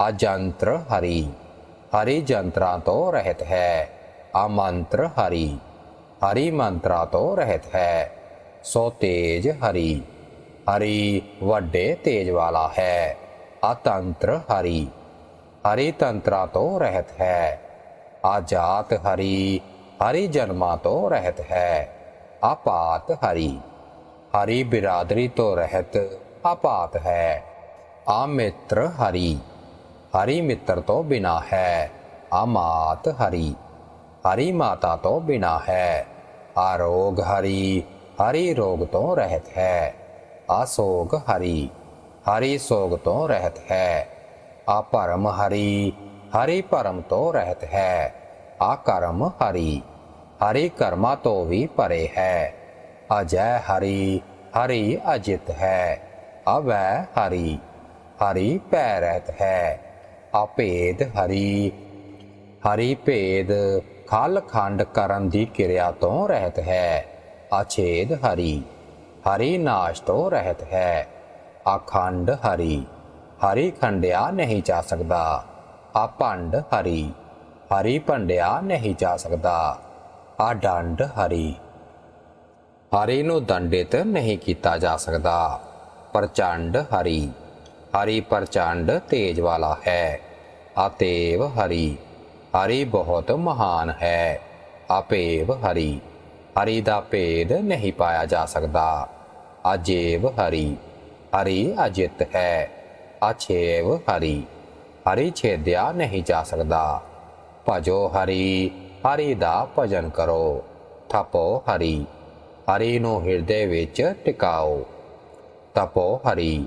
अजंत्र हरि। हरि जंत्रा तो रहत है, अमंत्र हरि। हरि मंत्रा तो रहत है, सो तेज हरि। हरि वड्डे तेज वाला है, अतंत्र हरि। हरि तंत्रा तो रहत है आजात हरि। हरि जन्मा तो रहत है, अपात हरि। हरि बिरादरी तो रहत, अपात है आमित्र हरि। ਹਰੀ ਮਿੱਤਰ ਤੋਂ ਬਿਨਾ ਹੈ ਅਮਾਤ ਹਰੀ ਹਰੀ ਮਾਤਾ ਤੋਂ ਬਿਨਾ ਹੈ ਆਰੋਗ ਹਰੀ ਹਰੀ ਰੋਗ ਤੋਂ ਰਹਿਤ ਹੈ ਆਸੋਗ ਹਰੀ ਹਰੀ ਸੋਗ ਤੋਂ ਰਹਿਤ ਹੈ ਆਪਰਮ ਹਰੀ ਹਰੀ ਪਰਮ ਤੋਂ ਰਹਿਤ ਹੈ ਆਕਰਮ ਹਰੀ ਹਰੀ ਕਰਮਾ ਤੋਂ ਵੀ ਪਰੇ ਹੈ ਅਜੈ ਹਰੀ ਹਰੀ ਅਜਿਤ ਹੈ ਅਵੈ ਹਰੀ ਹਰੀ ਪੈ ਰਹਿਤ ਹੈ ਆਪੇਦ ਹਰੀ ਹਰੀ ਭੇਦ, ਖਲ ਖੰਡ ਕਰਨ ਦੀ ਕਿਰਿਆ ਤੋਂ ਰਹਿਤ ਹੈ। ਅਛੇਦ ਹਰੀ ਹਰੀ ਨਾਸ਼ ਤੋਂ ਰਹਿਤ ਹੈ। ਅਖੰਡ ਹਰੀ ਹਰੀ ਖੰਡਿਆ ਨਹੀਂ ਜਾ ਸਕਦਾ। ਆਪੰਡ ਹਰੀ ਹਰੀ ਭੰਡਿਆ ਨਹੀਂ ਜਾ ਸਕਦਾ। ਆਡੰਡ ਹਰੀ ਹਰੀ ਨੂੰ ਦੰਡਿਤ ਨਹੀਂ ਕੀਤਾ ਜਾ ਸਕਦਾ। ਪ੍ਰਚੰਡ ਹਰੀ ਹਰੀ ਪ੍ਰਚੰਡ ਤੇਜ ਵਾਲਾ ਹੈ। ਆਤੇਵ ਹਰੀ ਹਰੀ ਬਹੁਤ ਮਹਾਨ ਹੈ, ਆਪੇਵ ਹਰੀ ਹਰੀ ਦਾ ਭੇਦ ਨਹੀਂ ਪਾਇਆ ਜਾ ਸਕਦਾ। ਅਜੇਵ ਹਰੀ ਹਰੀ ਅਜਿਤ ਹੈ, ਅਛੇਵ ਹਰੀ ਹਰੀ ਛੇਦਿਆ ਨਹੀਂ ਜਾ ਸਕਦਾ। ਭਜੋ ਹਰੀ ਹਰੀ ਦਾ ਭਜਨ ਕਰੋ, ਥਪੋ ਹਰੀ ਹਰੀ ਨੂੰ ਹਿਰਦੇ ਵਿੱਚ ਟਿਕਾਓ। ਤਪੋ ਹਰੀ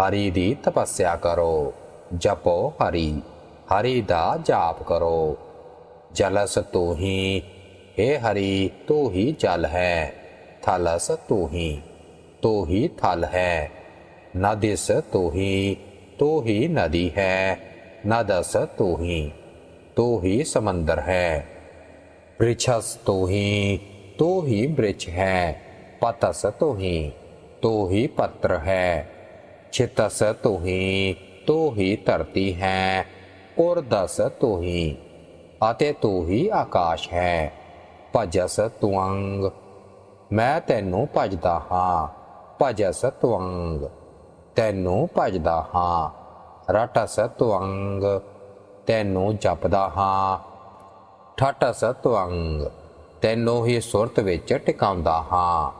ਹਰੀ ਦੀ ਤਪੱਸਿਆ ਕਰੋ, ਜਪੋ ਹਰੀ हरि दा जाप करो। जलस तो ही, हे हरि तो ही जल है। थलस तू ही तो ही थल है। नदिस तो ही तो ही नदी है। नदस तो ही तो ही समंदर है। वृक्षस तो ही तो ही वृक्ष है। पतस तो ही तो ही पत्र है। छितस तो ही तो ही धरती है। ਉਰਦਸ ਤੂੰ ਹੀ ਅਤੇ ਤੂੰ ਹੀ ਆਕਾਸ਼ ਹੈ। ਭਜਸ ਤੁਅੰਗ ਮੈਂ ਤੈਨੂੰ ਭਜਦਾ ਹਾਂ। ਭਜਸ ਤੁਅੰਗ ਤੈਨੂੰ ਭਜਦਾ ਹਾਂ। ਰਟਸ ਤੁਅੰਗ ਤੈਨੂੰ ਜਪਦਾ ਹਾਂ। ਠਟਸ ਤੁਅੰਗ ਤੈਨੂੰ ਹੀ ਸੁਰਤ ਵਿੱਚ ਟਿਕਾਉਂਦਾ ਹਾਂ।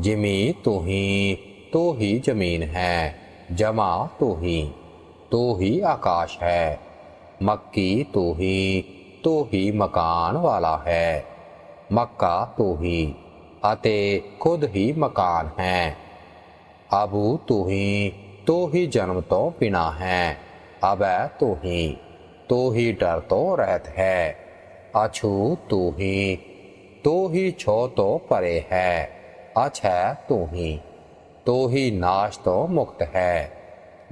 ਜਿਮੀ ਤੂੰ ਹੀ ਤੂੰ ਹੀ ਜ਼ਮੀਨ ਹੈ। ਜਮਾ ਤੂੰ ਹੀ ਤੂੰ ਹੀ ਆਕਾਸ਼ ਹੈ। मक्की तो ही तो ही मकान वाला है। मक्का तोही अते खुद ही मकान है। अबू तोही तोही जन्म तो पिना है। अब तो ही डर तो रहत है। अछू तो ही तो ही छो तो परे है। अछ है तो ही नाश तो मुक्त है।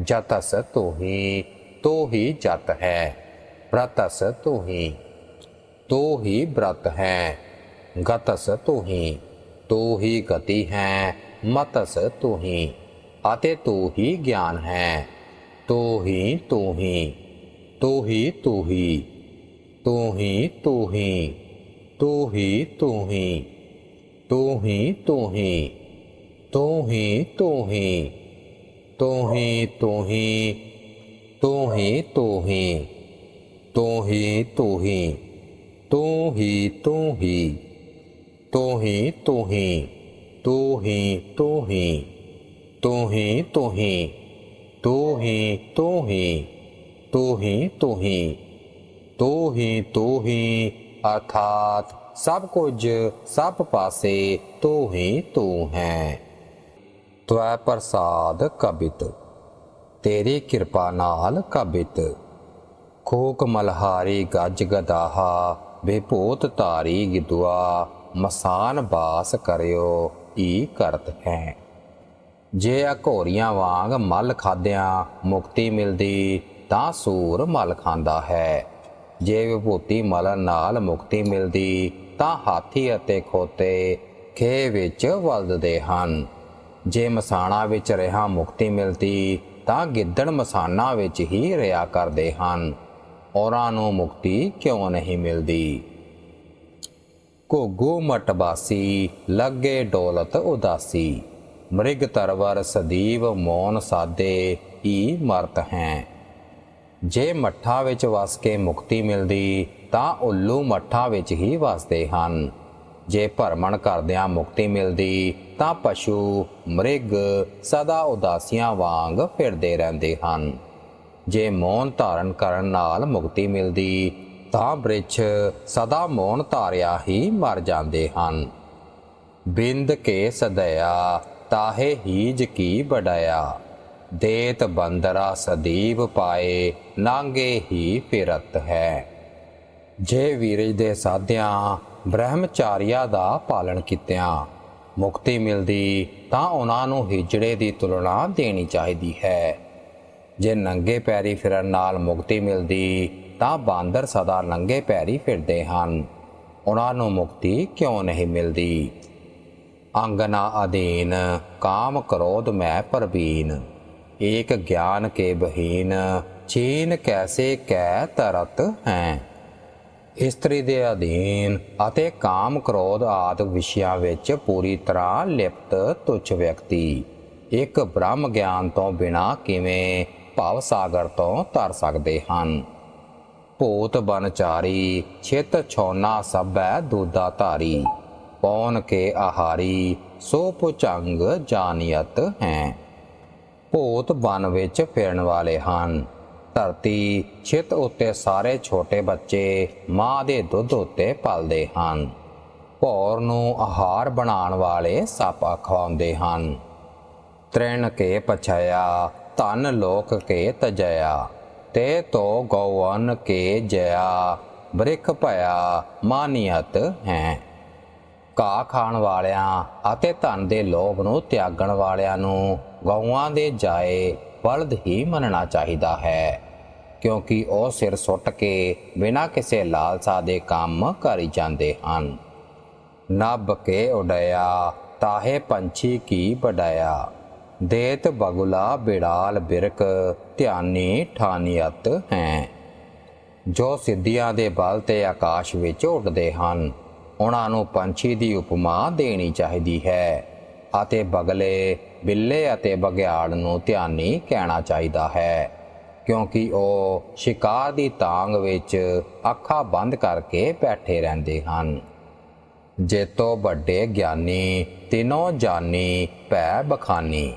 जतस तोही ਤੂੰ ਹੀ ਤੂੰ ਹੀ ਨਾਸ਼ ਤੋਂ ਮੁਕਤ ਹੈ ਜਤਸ ਤੂੰ ਹੀ ਤੂੰ ਹੀ ਜਤ ਹੈ ਪ੍ਰਤਸ ਤੂੰ ਹੀ ਤੂੰ ਹੀ ਬ੍ਰਤ ਹੈ ਗਤਸ ਤੂੰ ਹੀ ਤੂੰ ਹੀ ਗਤੀ ਹੈ ਮਤਸ ਤੂੰ ਹੀ ਅਤੇ ਤੂੰ ਹੀ ਗਿਆਨ ਹੈ ਤੂੰ ਹੀ ਤੂੰ ਹੀ ਤੂੰ ਹੀ ਤੂੰ ਹੀ ਤੂੰ ਹੀ ਤੂੰ ਹੀ ਤੂੰ ਹੀ ਤੂੰ ਹੀ ਤੂੰ ਹੀ ਤੂੰ ਹੀ ਤੂੰ ਹੀ ਤੂੰ ਹੀ ਤੂੰ ਹੀ ਤੂੰ ਹੀ ਤੂੰ ਹੀ ਤੂੰ ਹੀ ਤੂੰ ਹੀ ਤੂੰ ਹੀ ਤੂੰ ਹੀ ਤੂੰ ਹੀ ਤੂੰ ਹੀ ਤੂੰ ਹੀ ਤੂੰ ਹੀ ਤੂੰ ਹੀ ਤੂੰ ਹੀ ਤੂੰ ਹੀ ਤੂੰ ਹੀ ਅਰਥਾਤ ਸਭ ਕੁਝ ਸਭ ਪਾਸੇ ਤੂੰ ਹੀ ਤੂੰ ਹੈ ਤਵੈ ਪ੍ਰਸਾਦ ਕਬਿਤ ਤੇਰੀ ਕਿਰਪਾ ਨਾਲ ਕਬਿਤ। ਖੋਕ ਮਲਹਾਰੀ ਗੱਜ ਗਦਾਹਾ ਬੇਭੂਤ ਤਾਰੀ ਗਿਦੁਆ, ਮਸਾਨ ਬਾਸ ਕਰਿਓ, ਈ ਕਰਤ ਹੈ। ਜੇ ਅਘੋਰੀਆਂ ਵਾਂਗ ਮਲ ਖਾਦਿਆਂ ਮੁਕਤੀ ਮਿਲਦੀ, ਤਾਂ ਸੂਰ ਮਲ ਖਾਂਦਾ ਹੈ। ਜੇ ਵਿਭੂਤੀ ਮਲਨ ਨਾਲ ਮੁਕਤੀ ਮਿਲਦੀ, ਤਾਂ ਹਾਥੀ ਅਤੇ ਖੋਤੇ ਖੇ ਵਿੱਚ ਵਲਦਦੇ ਹਨ। ਜੇ ਮਸਾਣਾ ਵਿੱਚ ਰਹਾ ਮੁਕਤੀ ਮਿਲਦੀ ਤਾਂ ਗਿੱਦੜ ਮਸਾਨਾ ਵਿੱਚ ਹੀ ਰਿਆ ਕਰਦੇ ਹਨ। ਔਰਾਂ ਨੂੰ ਮੁਕਤੀ ਕਿਉਂ ਨਹੀਂ ਮਿਲਦੀ? ਘੋਗੂ ਮਟਬਾਸੀ ਲੱਗੇ ਡੋਲਤ ਉਦਾਸੀ। ਮ੍ਰਿਗ ਤਰਵਰ ਸਦੀਵ ਮੌਨ ਸਾਦੇ, ਹੀ ਮਰਤ ਹੈ। ਜੇ ਮੱਠਾਂ ਵਿੱਚ ਵਸ ਕੇ ਮੁਕਤੀ ਮਿਲਦੀ, ਤਾਂ ਉੱਲੂ ਮੱਠਾਂ ਵਿੱਚ ਹੀ ਵਸਦੇ ਹਨ। ਜੇ ਭਰਮਣ ਕਰਦਿਆਂ ਮੁਕਤੀ ਮਿਲਦੀ, ਤਾਂ ਪਸ਼ੂ ਮ੍ਰਿਗ ਸਦਾ ਉਦਾਸੀਆਂ ਵਾਂਗ ਫਿਰਦੇ ਰਹਿੰਦੇ ਹਨ। ਜੇ ਮੌਨ ਧਾਰਨ ਕਰਨ ਨਾਲ ਮੁਕਤੀ ਮਿਲਦੀ, ਤਾਂ ਬ੍ਰਿਛ ਸਦਾ ਮੌਨ ਧਾਰਿਆ ਹੀ ਮਰ ਜਾਂਦੇ ਹਨ। ਬਿੰਦ ਕੇ ਸਦਇਆ ਤਾਹੇ ਹੀਜ ਕੀ ਬੜਾਇਆ ਦੇਤ ਬੰਦਰਾ ਸਦੀਵ ਪਾਏ, ਨਾਂਗੇ ਹੀ ਫਿਰਤ ਹੈ। ਜੇ ਵੀਰਜ ਦੇ ਸਾਧਿਆਂ ਬ੍ਰਹਮਚਾਰੀਆ ਦਾ ਪਾਲਣ ਕੀਤਿਆਂ। ਮੁਕਤੀ ਮਿਲਦੀ ਤਾਂ ਉਹਨਾਂ ਨੂੰ ਹਿਜੜੇ ਦੀ ਤੁਲਨਾ ਦੇਣੀ ਚਾਹੀਦੀ ਹੈ। ਜੇ ਨੰਗੇ ਪੈਰੀ ਫਿਰਨ ਨਾਲ ਮੁਕਤੀ ਮਿਲਦੀ ਤਾਂ ਬਾਂਦਰ ਸਦਾ ਨੰਗੇ ਪੈਰੀ ਫਿਰਦੇ ਹਨ। ਉਹਨਾਂ ਨੂੰ ਮੁਕਤੀ ਕਿਉਂ ਨਹੀਂ ਮਿਲਦੀ? ਅੰਗਨਾ ਅਧੀਨ ਕਾਮ ਕ੍ਰੋਧ ਮੈਂ ਪਰਵੀਨ ਏਕ ਗਿਆਨ ਕੇ ਬਹੀਨ ਚੀਨ ਕੈਸੇ ਕੈ ਤਰਤ ਹੈ। ਇਸਤਰੀ ਦੇ ਅਧੀਨ ਅਤੇ ਕਾਮ ਕ੍ਰੋਧ ਆਦਿ ਵਿਸ਼ਿਆਂ ਵਿੱਚ ਪੂਰੀ ਤਰ੍ਹਾਂ ਲਿਪਤ ਤੁਛ ਵਿਅਕਤੀ। ਇੱਕ ਬ੍ਰਹਮ ਗਿਆਨ ਤੋਂ ਬਿਨਾ ਕਿਵੇਂ ਭਵ ਸਾਗਰ ਤੋਂ ਤਰ ਸਕਦੇ ਹਨ? ਭੂਤ, ਬਨਚਾਰੀ, ਛਿਤ, ਛੋਨਾ ਸਭੈ ਦੂਦਾ ਧਾਰੀ ਪੌਨ ਕੇ ਆਹਾਰੀ, ਸੋ ਪੁਚੰਗ ਜਾਨੀਅਤ ਹੈ। ਭੂਤ, ਬਨ ਵਿੱਚ ਫਿਰਨ ਵਾਲੇ ਹਨ। ਧਰਤੀ ਛਿਤ ਉੱਤੇ ਸਾਰੇ ਛੋਟੇ ਬੱਚੇ ਮਾਂ ਦੇ ਦੁੱਧ ਉੱਤੇ ਪਲਦੇ ਹਨ। ਭੌਰ ਨੂੰ ਆਹਾਰ ਬਣਾਉਣ ਵਾਲੇ ਸੱਪ ਖਵਾਉਂਦੇ ਹਨ। ਤ੍ਰਿਣ ਕੇ ਪਛਾਇਆ, ਧਨ ਲੋਕ ਕੇ ਤਜਇਆ ਤੇ ਤੋ ਗੌਵਨ ਕੇ ਜਇਆ, ਬ੍ਰਿਖ ਭਇਆ ਮਾਨੀਅਤ ਹੈ। ਘਾਹ ਖਾਣ ਵਾਲਿਆਂ ਅਤੇ ਧਨ ਦੇ ਲੋਭ ਨੂੰ ਤਿਆਗਣ ਵਾਲਿਆਂ ਨੂੰ ਗਊਆਂ ਦੇ ਜਾਏ ਬਲਦ ਹੀ ਮੰਨਣਾ ਚਾਹੀਦਾ ਹੈ। ਕਿਉਂਕਿ ਉਹ ਸਿਰ ਸੁੱਟ ਕੇ ਬਿਨਾਂ ਕਿਸੇ ਲਾਲਸਾ ਦੇ ਕੰਮ ਕਰੀ ਜਾਂਦੇ ਹਨ। ਨਭ ਕੇ ਉਡਾਇਆ, ਤਾਹੇ ਪੰਛੀ ਕੀ ਬਡਾਇਆ ਦੇਤ ਬਗੁਲਾ ਬਿੜਾਲ ਬਿਰਕ, ਧਿਆਨੀ ਠਾਨੀਅਤ ਹੈ। ਜੋ ਸਿੱਧੀਆਂ ਦੇ ਬਲ ਤੇ ਆਕਾਸ਼ ਵਿੱਚ ਉੱਡਦੇ ਹਨ, ਉਹਨਾਂ ਨੂੰ ਪੰਛੀ ਦੀ ਉਪਮਾ ਦੇਣੀ ਚਾਹੀਦੀ ਹੈ ਅਤੇ ਬਗਲੇ, ਬਿੱਲੇ ਅਤੇ ਬਗਿਆੜ ਨੂੰ ਧਿਆਨੀ ਕਹਿਣਾ ਚਾਹੀਦਾ ਹੈ। ਕਿਉਂਕਿ ਉਹ ਸ਼ਿਕਾਰ ਦੀ ਤਾਂਗ ਵਿੱਚ ਅੱਖਾਂ ਬੰਦ ਕਰਕੇ ਬੈਠੇ ਰਹਿੰਦੇ ਹਨ। ਜੇਤੋ ਵੱਡੇ ਗਿਆਨੀ, ਤਿਨੋ ਜਾਨੀ, ਭੈ ਬਖਾਨੀ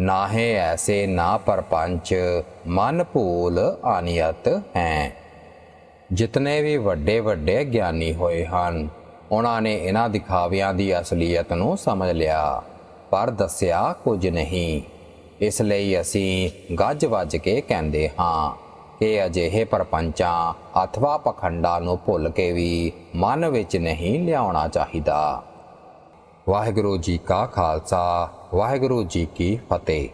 ਨਾਹੇ ਐਸੇ ਨਾ ਪਰਪੰਚ, ਮਨ ਭੂਲ ਆਨੀਅਤ ਹੈ। ਜਿਤਨੇ ਵੀ ਵੱਡੇ ਵੱਡੇ ਗਿਆਨੀ ਹੋਏ ਹਨ, ਉਹਨਾਂ ਨੇ ਇਹਨਾਂ ਦਿਖਾਵਿਆਂ ਦੀ ਅਸਲੀਅਤ ਨੂੰ ਸਮਝ ਲਿਆ, ਪਰ ਦੱਸਿਆ ਕੁਝ ਨਹੀਂ। ਇਸ ਲਈ ਅਸੀਂ ਗੱਜ ਵੱਜ ਕੇ ਕਹਿੰਦੇ ਹਾਂ ਕਿ ਅਜਿਹੇ ਪਰਪੰਚਾਂ ਅਥਵਾ ਪਖੰਡਾਂ ਨੂੰ ਭੁੱਲ ਕੇ ਵੀ ਮਨ ਵਿੱਚ ਨਹੀਂ ਲਿਆਉਣਾ ਚਾਹੀਦਾ। ਵਾਹਿਗੁਰੂ ਜੀ ਕਾ ਖਾਲਸਾ, ਵਾਹਿਗੁਰੂ ਜੀ ਕੀ ਫਤਿਹ।